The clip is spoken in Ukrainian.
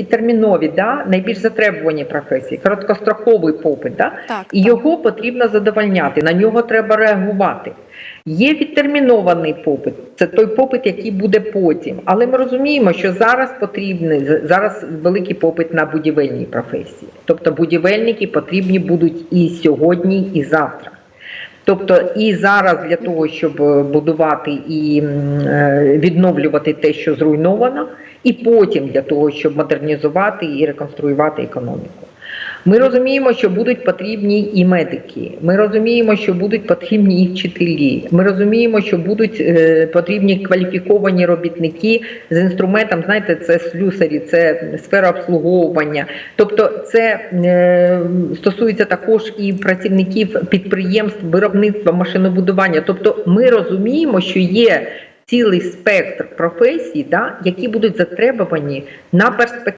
такі термінові, да, найбільш затребувані професії, короткостроковий попит, да, Так, і так. його потрібно задовольняти, на нього треба реагувати. Є відтермінований попит, це той попит, який буде потім. Але ми розуміємо, що зараз потрібний зараз великий попит на будівельні професії. Тобто будівельники потрібні будуть і сьогодні, і завтра. Тобто і зараз для того, щоб е, будувати і е, відновлювати те, що зруйновано, і потім для того, щоб модернізувати і реконструювати економіку. Ми розуміємо, що будуть потрібні і медики. Ми розуміємо, що будуть потрібні і вчителі. Ми розуміємо, що будуть е, потрібні кваліфіковані робітники з інструментом. Знаєте, це слюсарі, це сфера обслуговування. Тобто, це е, стосується також і працівників підприємств, виробництва, машинобудування. Тобто, ми розуміємо, що є цілий спектр професій, да, які будуть затребувані на перспективу.